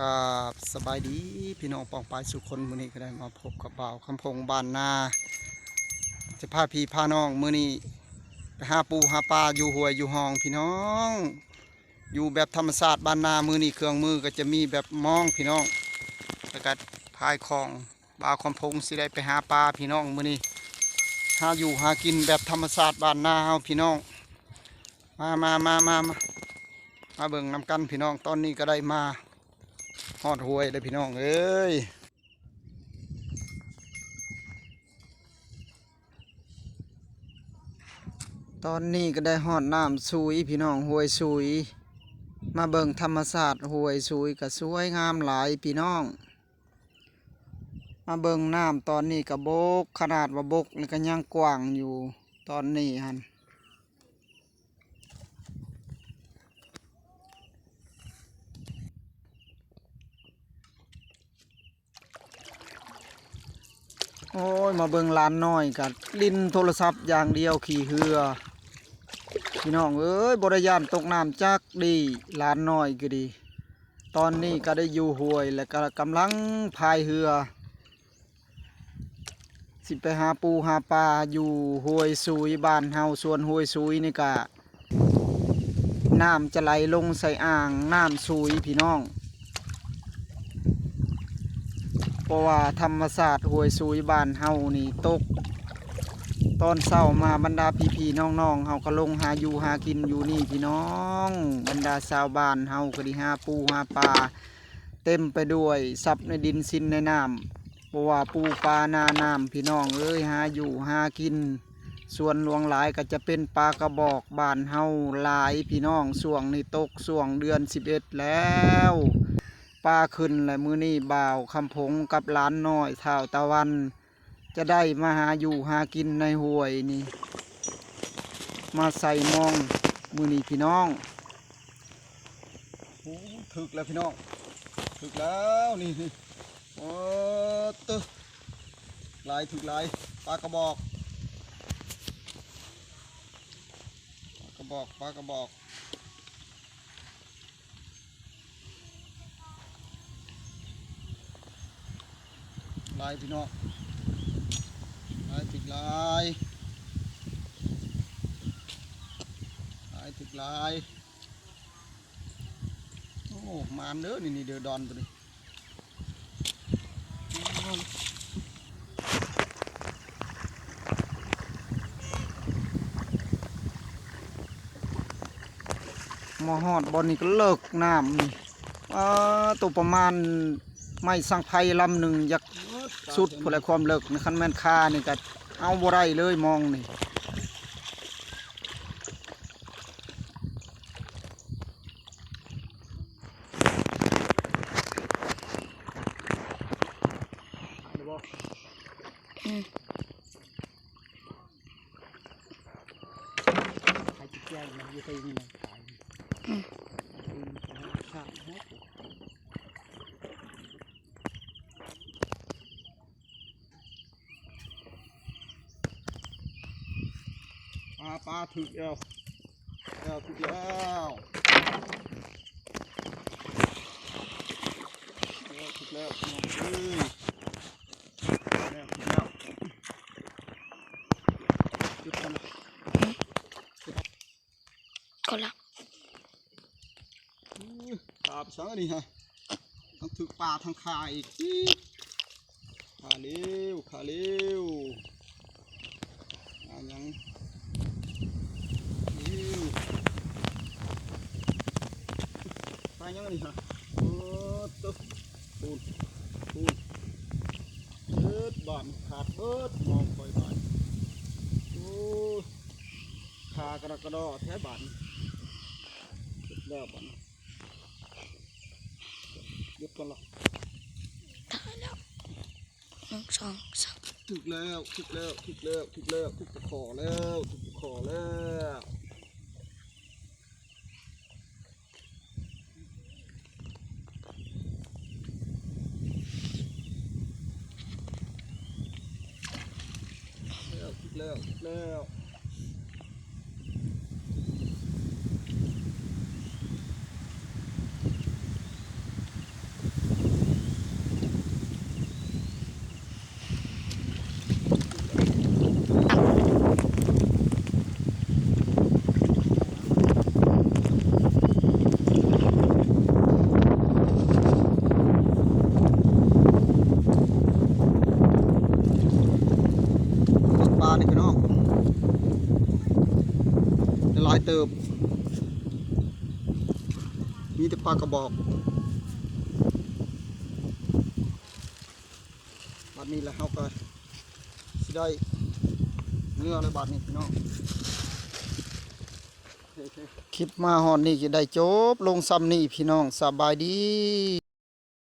กับสบายดีพี่น้องปองปายสุคนมือนี้ก็ได้มาพบกับบ่าวคำพงบานนา จะพาพี่พาน้องมือนี้ไปหาปูหาปลาอยู่ห้วยอยู่ห้องพี่น้อง อยู่แบบธรรมชาสติบ้านนามือนี้เครื่องมือก็จะมีแบบมองพี่น้องแล้วก็พายของบ่าวคำพงสิได้ไปหาปลาพี่น้องมือนี้หาอยู่หากินแบบธรรมชาสติบ้านนาเฮาพี่น้อง มามามามามามาเบิ่งนำกันพี่น้องตอนนี้ก็ได้มา ฮอดห้วยเลยพี่น้องเอ้ยตอนนี้ก็ได้ฮอดน้ำซุยพี่น้องห้วยซุย มาเบิ่งธรรมศาสตร์ห้วยซุยก็สวยงามหลายพี่น้อง มาเบิ่งน้ำตอนนี้ก็บกขนาดว่าบกนี่ก็ยังกว้างอยู่ตอนนี้ฮัน โอ้ย มาเบิ่งร้านน้อยกัลิ้นโทรศัพท์อย่างเดียวขี่เหือพี่น้องเอ้ยบริยานตกน้ำจักดีร้านน้อยก็ดี ตอนนี้ก็ได้อยู่ห้วยและก็กำลังพายเหือ สิไปหาปูหาปลาอยู่ห้วยซุยบ้านเฮาส่วนห้วยซุยนี่ก็น้ำจะไหลลงใส่อ่างน้ำซุยพี่น้อง เพ ราะว่าธรรมศาสตร์หวยซุยบ้านเฮานี่ตก ตอนเศร้ามาบรรดาพี่พี่ๆน้องๆเฮาก็ลงหาอยู่หากินอยู่นี่พี่น้อง บรรดาชาวบ้านเฮาก็ดีหาปูหาปลาเต็มไปด้วยทรัพย์ในดินสินในน้ำเพราะว่าปูปลานาน้ำพี่น้องเอ้ยหาอยู่หากิน ส่วนหลวงหลายก็จะเป็นปลากระบอกบ้านเฮาหลายพี่น้องส่วงนี่ตกส่วงเดือน 11 แล้ว ป้าขึ้นและมือนี่บ่าวคำพงกับล้านน้อยเท่าตะวัน จะได้มาหาอยู่หากินในห้วยนี่ มาใส่มองมือนี่พี่น้องโอ้ถึกแล้วพี่น้องถึกแล้วนี่โอ้ตึลายถึกลายปลากระบอกปลากระบอกปลากระบอก ลายพี่น้องลายติดลายลายติดลายโอ้มานเด้อนี่นี่เดือดอนตัวนี้มอฮอดบอลนี่ก็เลิกน้ำนี่ตัวประมาณ ไม่สังไพลำหนึ่งอยากสุดพลความเลิกในคันแม่นค่านี่ก็เอาบ่ได้เลยมองนี่ใครจะแจ้มันอยู่ที่นี่นะขายอืมชาติฮะ ป ลาปลาถึกแล้วแล้วถึกแล้วแล้วถึกแล้วน้องเอ้ยแล้วถึกแล้วจุดกันนะก็ละอื้อปลาไปสังอันนี้ฮะทั้งถึกปลาทั้งขาอีกอีกขาเร็วขาเร็วอ่ายังเร็วปลายังอั นี่ฮะโอ้ตุ๊บปูนปูนเบิดบานขาดเบิดมองคอยบานโอ้ขากระกระดอแท้บานเสร็จแล้วบานหยุดก่อนละตายแล้วหนึ่งสองสามถึกแล้วถึกแล้วถึกแล้วถึกแล้วถึกตะขอแล้วถึกตะขอแล้ว แล้วถึกแล้วถึกแลายเติบ มีแต่ปลากระบอกบัดนี้แหละเฮาก็สิได้เนื้อเลยบัดนี้พี่น้องคลิปมาฮอดนี่ก็ได้จบ ลงซ้ำนี่พี่น้องสบายดี